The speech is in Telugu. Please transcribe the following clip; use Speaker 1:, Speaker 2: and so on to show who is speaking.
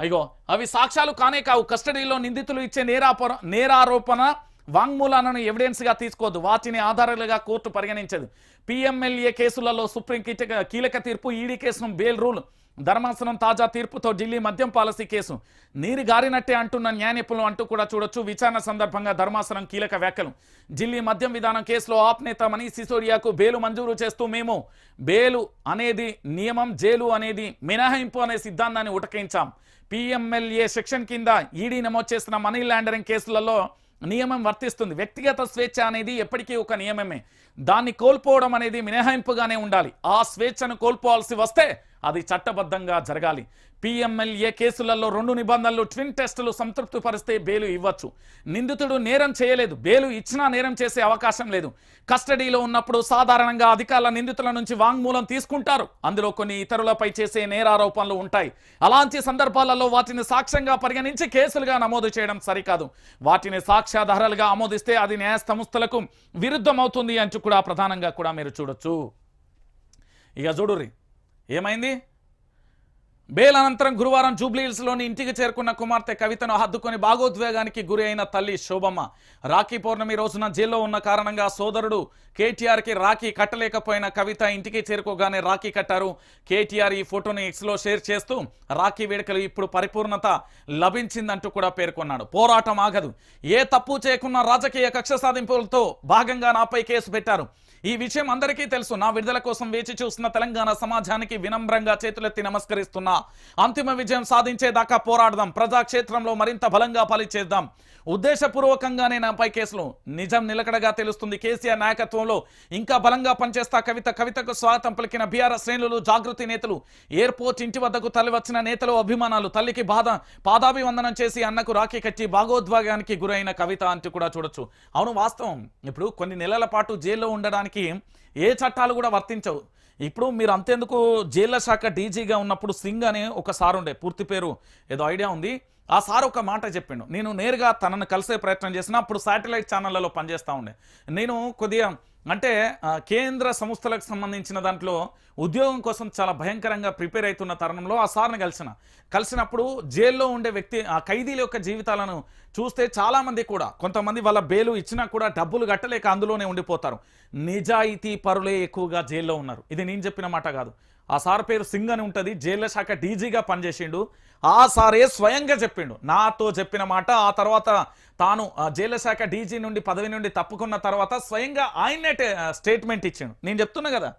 Speaker 1: అయ్యో అవి సాక్ష్యాలు కానే కావు. కస్టడీలో నిందితులు ఇచ్చే నేరాపర నేరారోపణ వాంగ్మూలాలను ఎవిడెన్స్గా తీసుకోవద్దు వాటిని ఆధారాలుగా కోర్టు పరిగణించదు. పిఎంఎల్ఏ కేసులలో సుప్రీం కీలక కీలక తీర్పు ఈడీ కేసును బెయిల్ రూల్ ధర్మాసనం తాజా తీర్పుతో ఢిల్లీ మద్యం పాలసీ కేసు. నీరు గారినట్టే అంటున్న న్యాయ నిపుణులు అంటూ కూడా చూడొచ్చు. విచారణ సందర్భంగా ధర్మాసనం కీలక వ్యాఖ్యలు. ఢిల్లీ మద్యం విధానం కేసులో ఆప్ నేత మనీష్ సిసోడియాకు బేలు మంజూరు చేస్తూ మేము బేలు అనేది నియమం జైలు అనేది మినహాయింపు అనే సిద్ధాంతాన్ని ఉటకించాం. పిఎంఎల్ఏ సెక్షన్ కింద ఈడీ నమోదు చేసిన మనీ లాండరింగ్ కేసులలో నియమం వర్తిస్తుంది. వ్యక్తిగత స్వేచ్ఛ అనేది ఎప్పటికీ ఒక నియమమే. దాన్ని కోల్పోవడం అనేది మినహాయింపుగానే ఉండాలి. ఆ స్వేచ్ఛను కోల్పోవాల్సి వస్తే అది చట్టబద్ధంగా జరగాలి. పిఎంఎల్ఏ కేసులలో రెండు నిబంధనలు ట్విన్ టెస్టులు సంతృప్తిపరిస్తే బెయిలు ఇవ్వచ్చు. నిందితుడు నేరం చేయలేదు. బెయిలు ఇచ్చినా నేరం చేసే అవకాశం లేదు. కస్టడీలో ఉన్నప్పుడు సాధారణంగా అధికారుల నిందితుల నుంచి వాంగ్మూలం తీసుకుంటారు. అందులో కొన్ని ఇతరులపై చేసే నేరారోపణలు ఉంటాయి. అలాంటి సందర్భాలలో వాటిని సాక్ష్యంగా పరిగణించి కేసులుగా నమోదు చేయడం సరికాదు. వాటిని సాక్ష్యాధారాలుగా ఆమోదిస్తే అది న్యాయ సంస్థలకు విరుద్ధమవుతుంది అంటూ కూడా ప్రధానంగా కూడా మీరు చూడొచ్చు. ఇక చూడుర్రి. ఏమైంది? బేల్ అనంతరం గురువారం జూబ్లీహిల్స్లోని ఇంటికి చేరుకున్న కుమార్తె కవితను హద్దుకొని భాగోద్వేగానికి గురి అయిన తల్లి శోభమ్మ. రాఖీ పౌర్ణమి రోజున జైల్లో ఉన్న కారణంగా సోదరుడు కేటీఆర్కి రాఖీ కట్టలేకపోయిన కవిత ఇంటికి చేరుకోగానే రాఖీ కట్టారు. కేటీఆర్ ఈ ఫోటోని ఎక్స్లో షేర్ చేస్తూ రాఖీ వేడుకలు ఇప్పుడు పరిపూర్ణత లభించిందంటూ కూడా పేర్కొన్నాడు. పోరాటం ఆగదు. ఏ తప్పు చేయకున్న రాజకీయ కక్ష సాధింపులతో భాగంగా నాపై కేసు పెట్టారు. ఈ విషయం అందరికీ తెలుసు. నా విడుదల కోసం వేచి చూస్తున్న తెలంగాణ సమాజానికి వినమ్రంగా చేతులెత్తి నమస్కరిస్తున్నా. అంతిమ విజయం సాధించేదాకా పోరాడదాం. ప్రజాక్షేత్రంలో మరింత బలంగా పాలిచేద్దాం ఉద్దేశపూర్వకంగానే నాపై కేసులు నిజం నిలకడగా తెలుస్తుంది. కేసీఆర్ నాయకత్వంలో ఇంకా బలంగా పనిచేస్తా కవిత కవితకు స్వాగతం పలికిన బీఆర్ఎస్ శ్రేణులు జాగృతి నేతలు ఎయిర్పోర్ట్ ఇంటి వద్దకు తల్లివచ్చిన నేతలు అభిమానాలు తల్లికి బాధ పాదాభివందనం చేసి అన్నకు రాఖీ కట్టి భాగోద్వేగానికి గురైన కవిత అంటూ కూడా చూడొచ్చు. అవును వాస్తవం. ఇప్పుడు కొన్ని నెలల పాటు జైల్లో ఉండడానికి ఏ చట్టాలు కూడా వర్తించవు. ఇప్పుడు మీరు అంతేందుకు జైళ్ళ శాఖ డీజీగా ఉన్నప్పుడు సింగ్ అనే ఒక సార్ ఉండే పూర్తి పేరు ఏదో ఐడియా ఉంది. ఆ సార్ ఒక మాట చెప్పిండు నేను నేరుగా తనను కలిసే ప్రయత్నం చేసిన అప్పుడు శాటిలైట్ ఛానళ్ళలో పనిచేస్తూ ఉండే. నేను కొద్దిగా అంటే కేంద్ర సంస్థలకు సంబంధించిన దాంట్లో ఉద్యోగం కోసం చాలా భయంకరంగా ప్రిపేర్ అవుతున్న తరుణంలో ఆ సార్ని కలిసిన. కలిసినప్పుడు జైల్లో ఉండే వ్యక్తి ఆ ఖైదీల యొక్క జీవితాలను చూస్తే చాలామంది కూడా కొంతమంది వాళ్ళ బెయిలు ఇచ్చినా కూడా డబ్బులు కట్టలేక అందులోనే ఉండిపోతారు. నిజాయితీ పరులే ఎక్కువగా జైల్లో ఉన్నారు. ఇది నేను చెప్పిన మాట కాదు. ఆ సార్ పేరు సింగ్ అని ఉంటుంది. జైళ్ళ శాఖ డీజీగా పనిచేసిండు. ఆ సారే స్వయంగా చెప్పిండు. నాతో చెప్పిన మాట ఆ తర్వాత తాను ఆ జైళ్ళ శాఖ డీజీ నుండి పదవి నుండి తప్పుకున్న తర్వాత స్వయంగా ఆయన్నే స్టేట్మెంట్ ఇచ్చిండు. నేను చెప్తున్నా కదా.